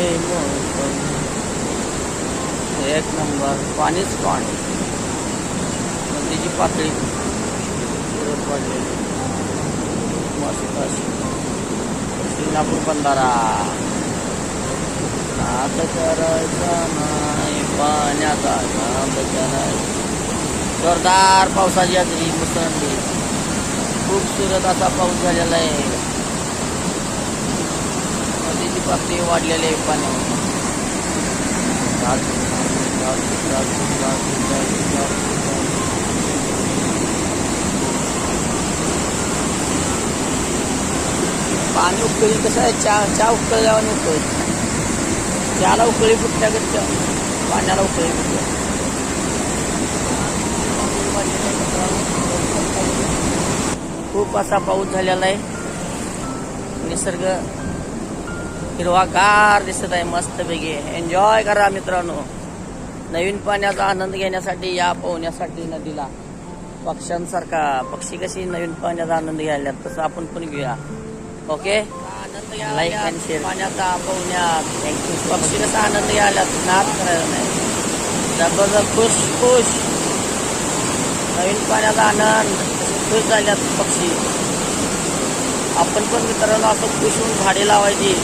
हे एक नंबर पाणीच पाणी नदीची पातळी पडलेली मस्त. सिंगापूर बंधारा. नाद करायचा नाही पाण्याचा नाद करायचा. जोरदार पावसाची आजरी मुसळली खूप सुरत असा पाऊस झालेला आहे. नदीची वाढलेले वाढलेली आहे पाण्यामध्ये पाणी उकळी कसं आहे? चहा चहा उकळल्यावर उकळी चहाला उकळी फुटल्या गरच्या पाण्याला उकळी फुटल्या. खूप असा पाऊस झालेला आहे. निसर्ग हिरवागार दिसत आहे मस्तपैकी एन्जॉय करा मित्रांनो. नवीन पाण्याचा आनंद घेण्यासाठी या पोहण्यासाठी नदीला. पक्ष्यांसारखा. पक्षी कशी नवीन पाण्याचा आनंद घ्यायला? तसं आपण पण घेऊया. ओके आनंद घ्या लाईक अँड शेअर पाण्याचा पोहण्यात पक्षी कसा आनंद घ्यायला? नाद करायला नाही. जबरदस्त. खुश खुश. नवीन पाण्याचा आनंद. खुश झाल्यात पक्षी. आपण पण मित्रांनो असं खुश होऊन झाडे लावायची.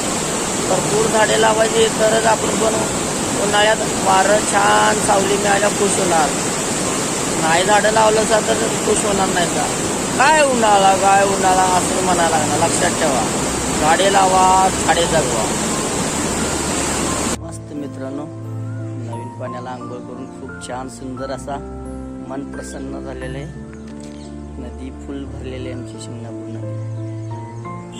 भरपूर झाडे लावायची तरच आपण पण उन्हाळ्यात वारं छान सावली मिळायला खुश होणार. नाही झाडं लावलं तर खुश होणार नाही का? काय उन्हाळा काय उन्हाळा असं म्हणायला लागणार? लक्षात ठेवा. झाडे लावा झाडे जगवा. मस्त मित्रांनो नवीन पाण्याला आंघोळ करून खूप छान सुंदर असा मन प्रसन्न झालेले नदी फुल भरलेली आहे आमची शिंगणापूर नदी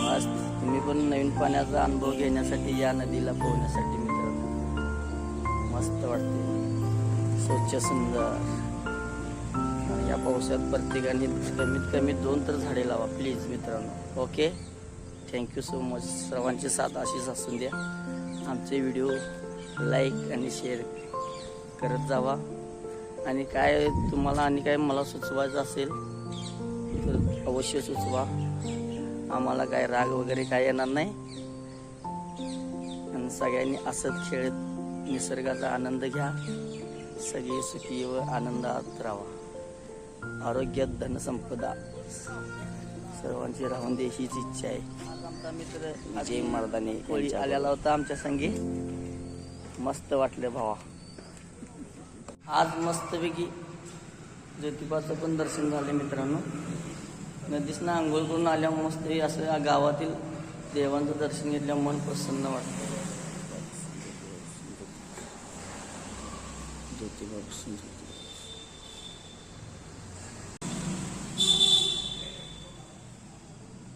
मस्त. तुम्ही पण नवीन पाण्याचा अनुभव घेण्यासाठी या नदीला पोहण्यासाठी मित्र. मस्त वाटते. स्वच्छ सुंदर. या पावसात प्रत्येकाने कमीत कमी दोन तर झाडे लावा प्लीज मित्रांनो. ओके थँक्यू सो मच सर्वांची साथ अशीच असून द्या. आमचे व्हिडिओ लाईक आणि शेअर करत जावा. आणि काय तुम्हाला आणि काय मला सुचवायचं असेल तर अवश्य सुचवा. आम्हाला काय राग वगैरे काय येणार नाही. आणि सगळ्यांनी असत खेळत निसर्गाचा आनंद घ्या. सगळे सुखी व आनंदात राहा. आरोग्यात धनसंपदा. सर्वांची राहून दे हीच इच्छा आहे. आमचा मित्र अजय मर्दाने कोळी आलेला होता आमच्या संगी. मस्त वाटलं भावा. आज मस्तपैकी ज्योतिबाचं पण दर्शन झालं मित्रांनो. नदीसनं आंघोळ करून आल्यामुळे मस्त असं गावातील देवांचं दर्शन घेतल्यावर मन प्रसन्न वाटतं.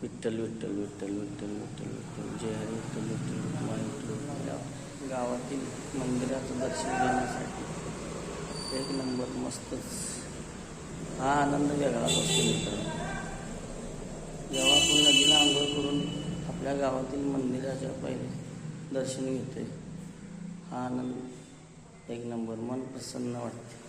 विठ्ठल विठ्ठल विठ्ठल विठ्ठल विठ्ठल विठ्ठल जय हरी विठ्ठल विठ्ठल विठ्ठल विठ्ठल. गावातील मंदिराचं दर्शन घेण्यासाठी एक नंबर मस्तच. हा आनंद वेगळाच असतो मित्रांनो. जेव्हा आपण नदीला आंघोळ करून आपल्या गावातील मंदिराच्या पहिले दर्शन घेते हा आनंद एक नंबर मन प्रसन्न वाटते